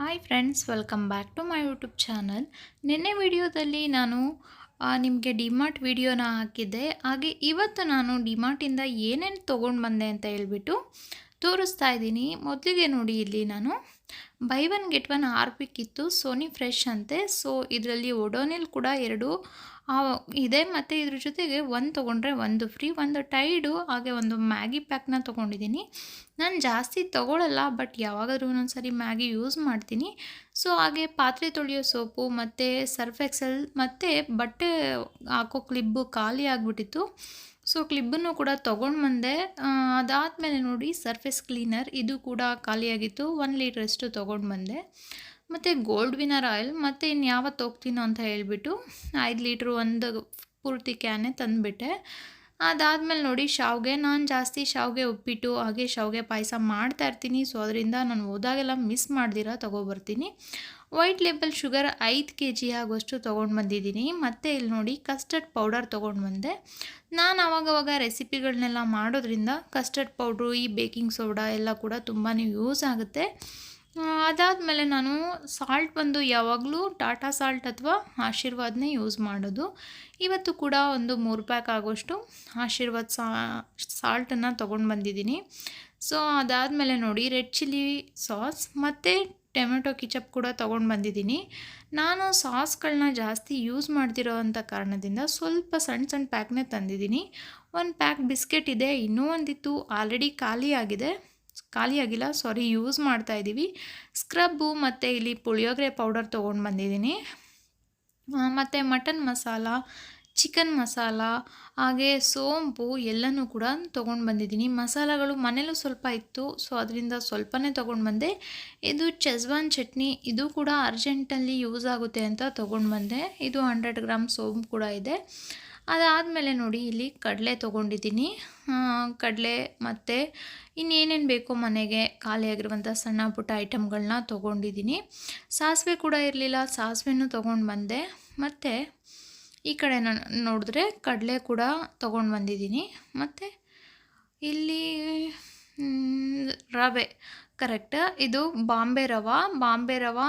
Hi friends welcome back to my YouTube channel ನಿನ್ನೆ ವಿಡಿಯೋದಲ್ಲಿ ನಾನು ನಿಮಗೆ ಡಿಮಾರ್ಟ್ ವಿಡಿಯೋನ ಹಾಕಿದ್ದೆ. ಹಾಗೆ ಇವತ್ತು ನಾನು ಡಿಮಾರ್ಟಿಂದ ಏನೇನು ತೊಗೊಂಡು ಬಂದೆ ಅಂತ ಹೇಳ್ಬಿಟ್ಟು ತೋರಿಸ್ತಾ ಇದ್ದೀನಿ. ಮೊದಲಿಗೆ ನೋಡಿ ಇಲ್ಲಿ ನಾನು. Buy one get one Harpic ಇತ್ತು ಸೋನಿ ಫ್ರೆಶ್ ಅಂತೆ ಸೊ ಇದರಲ್ಲಿ ಒಡೋನಿಲ್ ಕೂಡ ಎರಡು ಇದೆ ಮತ್ತು ಇದ್ರ ಜೊತೆಗೆ ಒಂದು ತೊಗೊಂಡ್ರೆ ಒಂದು ಫ್ರೀ ಒಂದು ಟೈಡು ಹಾಗೆ ಒಂದು ಮ್ಯಾಗಿ ಪ್ಯಾಕ್ನ ತೊಗೊಂಡಿದ್ದೀನಿ ನಾನು ಜಾಸ್ತಿ ತೊಗೊಳಲ್ಲ ಬಟ್ ಯಾವಾಗಾದ್ರೂ ಒಂದೊಂದ್ಸರಿ ಮ್ಯಾಗಿ ಯೂಸ್ ಮಾಡ್ತೀನಿ ಸೊ ಹಾಗೆ ಪಾತ್ರೆ ತೊಳೆಯೋ ಸೋಪು ಮತ್ತು ಸರ್ಫ್ ಎಕ್ಸೆಲ್ ಮತ್ತು ಬಟ್ಟೆ ಹಾಕೋ ಕ್ಲಿಬ್ಬು ಖಾಲಿ ಆಗಿಬಿಟ್ಟಿತ್ತು ಸೊ ಕ್ಲಿಬ್ಬನ್ನು ಕೂಡ ತೊಗೊಂಡು ಬಂದೆ ಅದಾದಮೇಲೆ ನೋಡಿ ಸರ್ಫೇಸ್ ಕ್ಲೀನರ್ ಇದು ಕೂಡ ಖಾಲಿಯಾಗಿತ್ತು. ಒನ್ ಲೀಟ್ರಷ್ಟು ತೊಗೊಂಡು ಬಂದೆ ಮತ್ತು ಗೋಲ್ಡ್ ವಿನರ್ ಆಯಿಲ್ ಮತ್ತು ಇನ್ನು ಯಾವತ್ತು ಹೋಗ್ತೀನೋ ಅಂತ ಹೇಳಿಬಿಟ್ಟು, ಐದು ಲೀಟ್ರು ಒಂದು ಪೂರ್ತಿ ಕ್ಯಾನೇ ತಂದುಬಿಟ್ಟೆ. ಅದಾದಮೇಲೆ ನೋಡಿ, ಶಾವ್ಗೆ ನಾನು ಜಾಸ್ತಿ ಶಾವ್ಗೆ ಉಪ್ಪಿಟ್ಟು, ಹಾಗೆ ಶಾವ್ಗೆ ಪಾಯಸ ಮಾಡ್ತಾ ಇರ್ತೀನಿ. ಸೊ ಅದರಿಂದ ನಾನು ಹೋದಾಗೆಲ್ಲ ಮಿಸ್ ಮಾಡ್ದಿರ, ತೊಗೊಬರ್ತೀನಿ. ವೈಟ್ ಲೇಬಲ್ ಶುಗರ್ ಐದು ಕೆ ಜಿ ಆಗುವಷ್ಟು ತೊಗೊಂಡು ಬಂದಿದ್ದೀನಿ. ಮತ್ತು ಇಲ್ಲಿ ನೋಡಿ ಕಸ್ಟರ್ಡ್ ಪೌಡರ್ ತೊಗೊಂಡು ಬಂದೆ. ನಾನು ಆವಾಗವಾಗ ರೆಸಿಪಿಗಳನ್ನೆಲ್ಲ ಮಾಡೋದ್ರಿಂದ ಕಸ್ಟರ್ಡ್ ಪೌಡ್ರು ಈ ಬೇಕಿಂಗ್ ಸೋಡಾ ಎಲ್ಲ ಕೂಡ ತುಂಬಾ ಯೂಸ್ ಆಗುತ್ತೆ. ಅದಾದಮೇಲೆ ನಾನು ಸಾಲ್ಟ್ ಬಂದು ಯಾವಾಗಲೂ ಟಾಟಾ ಸಾಲ್ಟ್ ಅಥವಾ ಆಶೀರ್ವಾದನೇ ಯೂಸ್ ಮಾಡೋದು. ಇವತ್ತು ಕೂಡ ಒಂದು ಮೂರು ಪ್ಯಾಕ್ ಆಗೋಷ್ಟು ಆಶೀರ್ವಾದ್ ಸಾ, ಸಾಲ್ಟನ್ನು ತೊಗೊಂಡು ಬಂದಿದ್ದೀನಿ. ಸೊ, ಅದಾದಮೇಲೆ ನೋಡಿ, ರೆಡ್ ಚಿಲ್ಲಿ ಸಾಸ್ ಮತ್ತು ಟೊಮೆಟೊ ಕಿಚಪ್ ಕೂಡ ತೊಗೊಂಡು ಬಂದಿದ್ದೀನಿ. ನಾನು ಸಾಸ್ಗಳನ್ನ ಜಾಸ್ತಿ ಯೂಸ್ ಮಾಡ್ತಿರೋ ಅಂಥ ಕಾರಣದಿಂದ ಸ್ವಲ್ಪ ಸಣ್ಣ ಸಣ್ಣ ಪ್ಯಾಕ್ನೇ ತಂದಿದ್ದೀನಿ. ಒಂದು ಪ್ಯಾಕ್ ಬಿಸ್ಕೆಟ್ ಇದೆ, ಇನ್ನೂ ಒಂದಿತ್ತು, ಆಲ್ರೆಡಿ ಖಾಲಿ ಆಗಿದೆ. ಖಾಲಿಯಾಗಿಲ್ಲ. ಸಾರಿ ಯೂಸ್ ಮಾಡ್ತಾ ಇದ್ದೀವಿ. ಸ್ಕ್ರಬ್ಬು ಮತ್ತು ಇಲ್ಲಿ ಪುಳಿಯೋಗರೆ ಪೌಡರ್ ತೊಗೊಂಡು ಬಂದಿದ್ದೀನಿ. ಮತ್ತು ಮಟನ್ ಮಸಾಲ ಚಿಕನ್ ಮಸಾಲ ಹಾಗೆ ಸೋಂಪು ಎಲ್ಲನೂ ಕೂಡ ತೊಗೊಂಡು ಬಂದಿದ್ದೀನಿ. ಮಸಾಲಗಳು ಮನೇಲೂ ಸ್ವಲ್ಪ ಇತ್ತು ಸೊ ಅದರಿಂದ ಸ್ವಲ್ಪನೇ ತೊಗೊಂಡು ಬಂದೆ. ಇದು ಚೆಸ್ವಾನ್ ಚಟ್ನಿ, ಇದು ಕೂಡ ಅರ್ಜೆಂಟಲ್ಲಿ ಯೂಸ್ ಆಗುತ್ತೆ ಅಂತ ತೊಗೊಂಡು ಬಂದೆ. ಇದು ಹಂಡ್ರೆಡ್ ಗ್ರಾಮ್ ಸೋಂಪು ಕೂಡ ಇದೆ. ಅದಾದಮೇಲೆ ನೋಡಿ, ಇಲ್ಲಿ ಕಡಲೆ ತೊಗೊಂಡಿದ್ದೀನಿ. ಕಡಲೆ ಮತ್ತು ಇನ್ನೇನೇನು ಬೇಕೋ ಮನೆಗೆ ಖಾಲಿಯಾಗಿರುವಂಥ ಸಣ್ಣ ಪುಟ್ಟ ಐಟಮ್ಗಳನ್ನ ತೊಗೊಂಡಿದ್ದೀನಿ. ಸಾಸಿವೆ ಕೂಡ ಇರಲಿಲ್ಲ, ಸಾಸಿವೆನೂ ತೊಗೊಂಡು ಬಂದೆ. ಮತ್ತು ಈ ಕಡೆ ನಾನು, ನೋಡಿದ್ರೆ ಕಡಲೆ ಕೂಡ ತೊಗೊಂಡು ಬಂದಿದ್ದೀನಿ. ಮತ್ತು ಇಲ್ಲಿ ರವೆ. ಕರೆಕ್ಟ್. ಇದು ಬಾಂಬೆ ರವೆ. ಬಾಂಬೆ ರವೆ,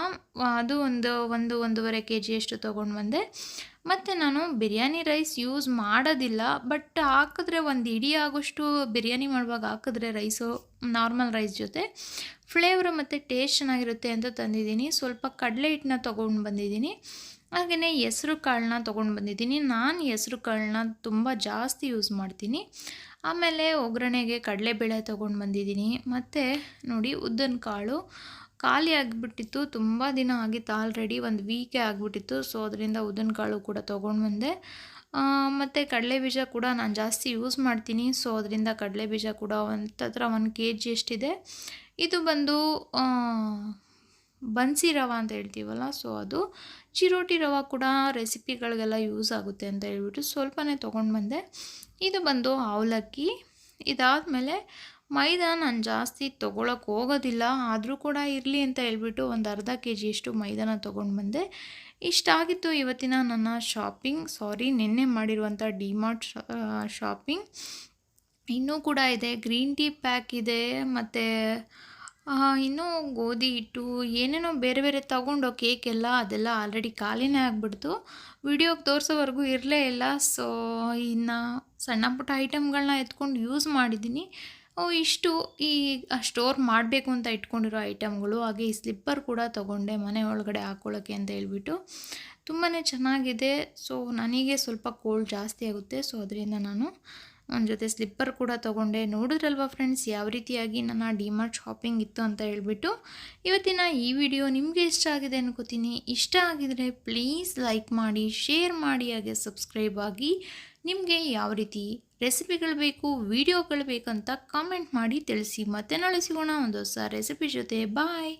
ಅದು ಒಂದು ಒಂದು, ಒಂದೂವರೆ ಕೆ ಜಿಯಷ್ಟು ತೊಗೊಂಡು ಬಂದೆ. ಮತ್ತು ನಾನು ಬಿರಿಯಾನಿ ರೈಸ್ ಯೂಸ್ ಮಾಡೋದಿಲ್ಲ, ಬಟ್ ಹಾಕಿದ್ರೆ ಒಂದು ಇಡೀ ಆಗೋಷ್ಟು ಬಿರಿಯಾನಿ ಮಾಡುವಾಗ ಹಾಕಿದ್ರೆ ರೈಸು, ನಾರ್ಮಲ್ ರೈಸ್ ಜೊತೆ ಫ್ಲೇವರ್ ಮತ್ತು ಟೇಸ್ಟ್ ಚೆನ್ನಾಗಿರುತ್ತೆ ಅಂತ ತಂದಿದ್ದೀನಿ. ಸ್ವಲ್ಪ ಕಡಲೆ ಹಿಟ್ಟನ್ನ ತೊಗೊಂಡು ಬಂದಿದ್ದೀನಿ. ಹಾಗೆಯೇ ಹೆಸ್ರು ಕಾಳನ್ನ ತೊಗೊಂಡು ಬಂದಿದ್ದೀನಿ. ನಾನು ಹೆಸ್ರು ಕಾಳನ್ನ ತುಂಬ ಜಾಸ್ತಿ ಯೂಸ್ ಮಾಡ್ತೀನಿ. ಆಮೇಲೆ ಒಗ್ಗರಣೆಗೆ ಕಡಲೆಬೇಳೆ ತೊಗೊಂಡು ಬಂದಿದ್ದೀನಿ. ಮತ್ತು ನೋಡಿ ಉದ್ದಿನ ಕಾಳು ಖಾಲಿ ಆಗಿಬಿಟ್ಟಿತ್ತು, ತುಂಬ ದಿನ ಆಗಿತ್ತು ಆಲ್ರೆಡಿ ಒಂದು ವೀಕೆ ಆಗಿಬಿಟ್ಟಿತ್ತು. ಸೊ ಅದರಿಂದ ಉದ್ದಿನ ಕಾಳು ಕೂಡ ತೊಗೊಂಡು ಬಂದೆ ಮತ್ತು ಕಡಲೆ ಬೀಜ ಕೂಡ ನಾನು ಜಾಸ್ತಿ ಯೂಸ್ ಮಾಡ್ತೀನಿ. ಸೊ ಅದರಿಂದ ಕಡಲೆ ಬೀಜ ಕೂಡ ಒಂದು ಹತ್ರ ಒಂದು ಕೆ ಜಿ ಎಷ್ಟಿದೆ. ಇದು ಬಂದು ಬನ್ಸಿ ರವೆ ಅಂತ ಹೇಳ್ತೀವಲ್ಲ? ಸೊ ಅದು ಚಿರೋಟಿ ರವೆ ಕೂಡ ರೆಸಿಪಿಗಳಿಗೆಲ್ಲ ಯೂಸ್ ಆಗುತ್ತೆ ಅಂತ ಹೇಳ್ಬಿಟ್ಟು ಸ್ವಲ್ಪನೇ ತೊಗೊಂಡು ಬಂದೆ ಇದು ಬಂದು ಅವಲಕ್ಕಿ. ಇದಾದಮೇಲೆ ಮೈದಾ ನಾನು ಜಾಸ್ತಿ ತೊಗೊಳಕ್ಕೆ ಹೋಗೋದಿಲ್ಲ, ಆದರೂ ಕೂಡ ಇರಲಿ ಅಂತ ಹೇಳ್ಬಿಟ್ಟು ಒಂದು ಅರ್ಧ ಕೆ ಜಿಯಷ್ಟು ಮೈದಾನ ತೊಗೊಂಡು ಬಂದೆ. ಇಷ್ಟಾಗಿತ್ತು ಇವತ್ತಿನ ನನ್ನ ಶಾಪಿಂಗ್. ಸಾರಿ, ನಿನ್ನೆ ಮಾಡಿರುವಂಥ ಡಿಮಾರ್ಟ್ ಶಾಪಿಂಗ್. ಇನ್ನೂ ಕೂಡ ಇದೆ. ಗ್ರೀನ್ ಟೀ ಪ್ಯಾಕ್ ಇದೆ, ಮತ್ತು ಇನ್ನೂ ಗೋಧಿ ಹಿಟ್ಟು, ಏನೇನೋ ಬೇರೆ ಬೇರೆ ತಗೊಂಡು ಕೇಕ್ ಎಲ್ಲ, ಅದೆಲ್ಲ ಆಲ್ರೆಡಿ ಖಾಲಿನೇ ಆಗಿಬಿಡ್ತು. ವಿಡಿಯೋಗೆ ತೋರಿಸೋವರೆಗೂ ಇರಲೇ ಇಲ್ಲ. ಸೊ ಇನ್ನು ಸಣ್ಣ ಪುಟ್ಟ ಐಟಮ್ಗಳನ್ನ ಎತ್ಕೊಂಡು ಯೂಸ್ ಮಾಡಿದ್ದೀನಿ. ಇಷ್ಟು ಈ ಸ್ಟೋರ್ ಮಾಡಬೇಕು ಅಂತ ಇಟ್ಕೊಂಡಿರೋ ಐಟಮ್ಗಳು ಹಾಗೆ ಈ ಸ್ಲಿಪ್ಪರ್ ಕೂಡ ತೊಗೊಂಡೆ ಮನೆ ಒಳಗಡೆ ಹಾಕ್ಕೊಳ್ಳೋಕ್ಕೆ ಅಂತ ಹೇಳ್ಬಿಟ್ಟು. ತುಂಬಾ ಚೆನ್ನಾಗಿದೆ. ಸೊ ನನಗೆ ಸ್ವಲ್ಪ ಕೋಲ್ಡ್ ಜಾಸ್ತಿ ಆಗುತ್ತೆ. ಸೊ ಅದರಿಂದ ನಾನು ನನ್ನ ಜೊತೆ ಸ್ಲಿಪ್ಪರ್ ಕೂಡ ತೊಗೊಂಡೆ. ನೋಡಿದ್ರಲ್ವ ಫ್ರೆಂಡ್ಸ್ ಯಾವ ರೀತಿಯಾಗಿ ನನ್ನ ಡಿಮಾರ್ಟ್ ಶಾಪಿಂಗ್ ಇತ್ತು ಅಂತ ಹೇಳ್ಬಿಟ್ಟು. ಇವತ್ತಿನ ಈ ವಿಡಿಯೋ ನಿಮಗೆ ಇಷ್ಟ ಆಗಿದೆ ಅನ್ಕೋತೀನಿ. ಇಷ್ಟ ಆಗಿದರೆ ಪ್ಲೀಸ್ ಲೈಕ್ ಮಾಡಿ ಶೇರ್ ಮಾಡಿ, ಹಾಗೆ ಸಬ್ಸ್ಕ್ರೈಬ್ ಆಗಿ ನಿಮಗೆ ಯಾವ ರೀತಿ ರೆಸಿಪಿಗಳು ಬೇಕು, ವಿಡಿಯೋಗಳು ಬೇಕಂತ ಕಾಮೆಂಟ್ ಮಾಡಿ ತಿಳಿಸಿ. ಮತ್ತೆ ನಾಳೆ ಸಿಗೋಣ ಒಂದು ಹೊಸ ರೆಸಿಪಿ ಜೊತೆ. ಬಾಯ್